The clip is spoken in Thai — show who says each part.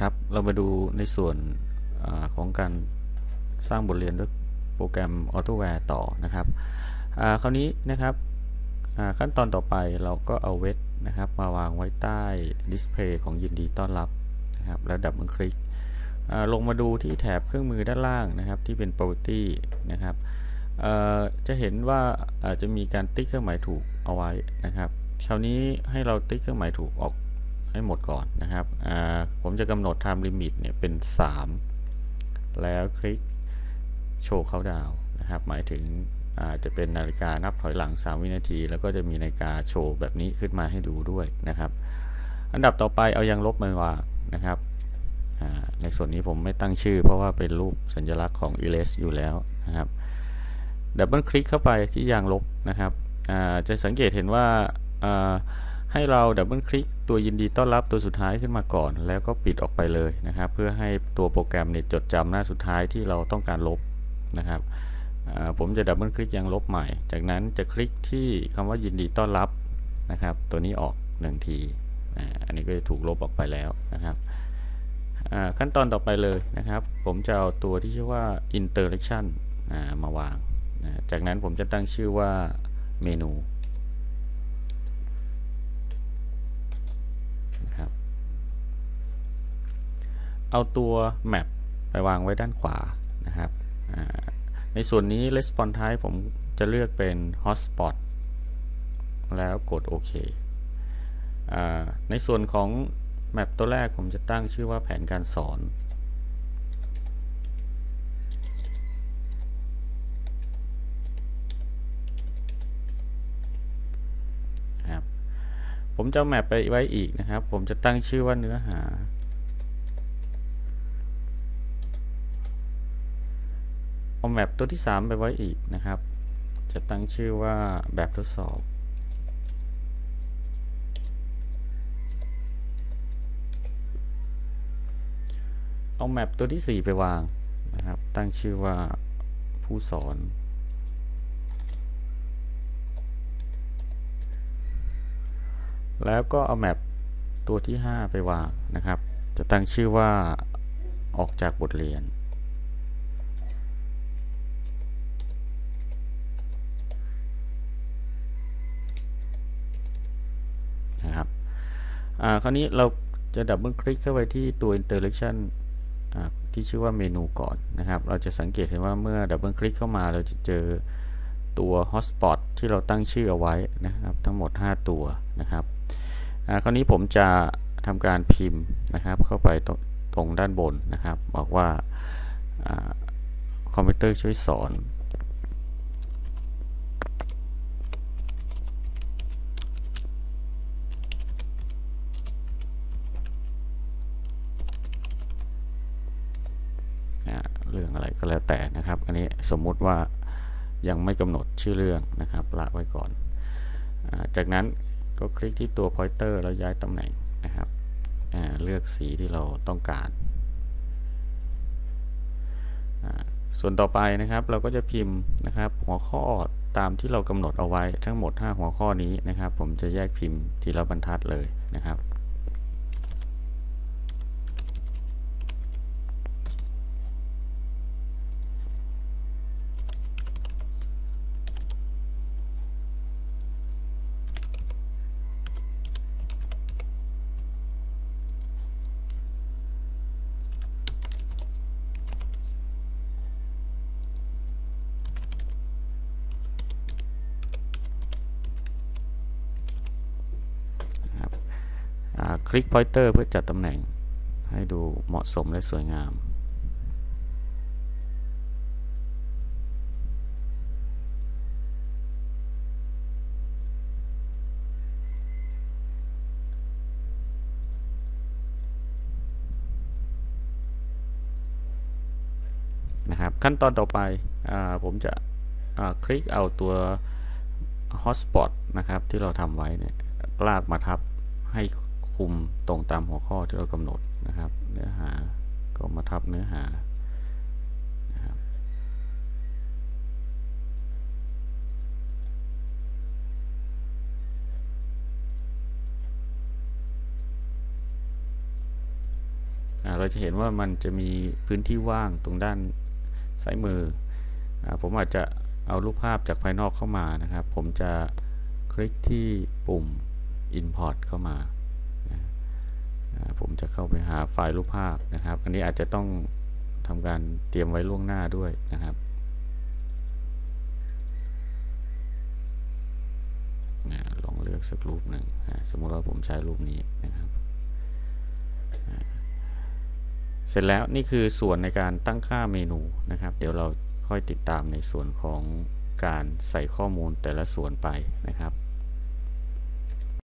Speaker 1: ครับ เรามาดูในส่วนอของการสร้างบทเรียนด้วยโปรแกรม AutoWare ต่อนะครับคราวนี้นะครับขั้นตอนต่อไปเราก็เอาเวทนะครับมาวางไว้ใต้ดิสเพลย์ของยินดีต้อนรับนะครับแล้วดับเบิลคลิกลงมาดูที่แถบเครื่องมือด้านล่างนะครับที่เป็น property นะครับจะเห็นว่าอาจจะมีการติ๊กเครื่องหมายถูกเอาไว้นะครับคราวนี้ให้เราติ๊กเครื่องหมายถูกออก ให้หมดก่อนนะครับ ผมจะกำหนด time limit เนี่ยเป็น 3 แล้วคลิกโชว์เขาดาวนะครับ หมายถึงจะเป็นนาฬิกานับถอยหลัง 3 วินาที แล้วก็จะมีนาฬิกาโชว์แบบนี้ขึ้นมาให้ดูด้วยนะครับ อันดับต่อไปเอายังลบมาวางนะครับในส่วนนี้ผมไม่ตั้งชื่อ เพราะว่าเป็นรูปสัญลักษณ์ของ erase อยู่แล้วนะครับดับเบิลคลิกเข้าไปที่ยางลบนะครับจะสังเกตเห็นว่า ให้เราดับเบิลคลิกตัวยินดีต้อนรับตัวสุดท้ายขึ้นมาก่อน แล้วก็ปิดออกไปเลยนะครับ เพื่อให้ตัวโปรแกรมเนี่ยจดจำหน้าสุดท้ายที่เราต้องการลบนะครับผมจะดับเบิลคลิกยังลบใหม่ จากนั้นจะคลิกที่คำว่ายินดีต้อนรับนะครับ ตัวนี้ออกหนึ่งทีอันนี้ก็จะถูกลบออกไปแล้วนะครับขั้นตอนต่อไปเลยนะครับ ผมจะเอาตัวที่ชื่อว่า interaction มาวาง จากนั้นผมจะตั้งชื่อว่าเมนู เอาตัว map ไปวางไว้ด้านขวานะครับในส่วนนี้ response type ผมจะเลือกเป็น hotspot แล้วกดโอเคในส่วนของ map ตัวแรกผมจะตั้งชื่อว่าแผนการสอนผมจะแมปไปไว้อีกนะครับ ผมจะตั้งชื่อว่าเนื้อหา เอาแมปตัวที่ 3 ไปไว้อีกนะครับ จะตั้งชื่อว่าแบบทดสอบ เอาแมปตัวที่ 4 ไปวางนะครับ ตั้งชื่อว่าผู้สอนแล้วก็เอาแมปตัวที่ 5 ไปวางนะครับ จะตั้งชื่อว่าออกจากบทเรียน ครับคราวนี้เราจะดับเบิลคลิกเข้าไปที่ตัว interaction ที่ชื่อว่าเมนูก่อนนะครับ เราจะสังเกตเห็นว่าเมื่อดับเบิลคลิกเข้ามาเราจะเจอตัว hotspot ที่เราตั้งชื่อเอาไว้นะครับ ทั้งหมด 5 ตัวนะครับคราวนี้ผมจะทำการพิมพ์นะครับ เข้าไปตรงด้านบนนะครับ บอกว่าคอมพิวเตอร์ช่วยสอนเรื่องอะไร ก็แล้วแต่นะครับ อันนี้สมมุติว่ายังไม่กำหนดชื่อเรื่องนะครับละไว้ก่อน จากนั้นก็คลิกที่ตัว pointer แล้วย้ายตำแหน่งนะครับเลือกสีที่เราต้องการ ส่วนต่อไปนะครับเราก็จะพิมพ์นะครับหัวข้อตามที่เรากำหนดเอาไว้ทั้งหมด 5 หัวข้อนี้นะครับ ผมจะแยกพิมพ์ทีละบรรทัดเลยนะครับ คลิกพอยเตอร์เพื่อจัดตำแหน่งให้ดูเหมาะสมและสวยงาม นะครับ ขั้นตอนต่อไปอผมจะคลิกเอาตัว hotspot นะครับ ที่เราทำไว้เนี่ยลากมาทับให้ คุมตรงตามหัวข้อที่เรากำหนดนะครับ เนื้อหาก็มาทับเนื้อหานะครับเราจะเห็นว่ามันจะมีพื้นที่ว่างตรงด้านซ้ายมืออผมอาจจะเอารูปภาพจากภายนอกเข้ามานะครับ ผมจะคลิกที่ปุ่ม Import เข้ามา ผมจะเข้าไปหาไฟล์รูปภาพนะครับ อันนี้อาจจะต้องทำการเตรียมไว้ล่วงหน้าด้วยนะครับลองเลือกสักรูปหนึ่งสมมติว่าผมใช้รูปนี้นะครับ เสร็จแล้วนี่คือส่วนในการตั้งค่าเมนูนะครับ เดี๋ยวเราค่อยติดตามในส่วนของการใส่ข้อมูลแต่ละส่วนไปนะครับ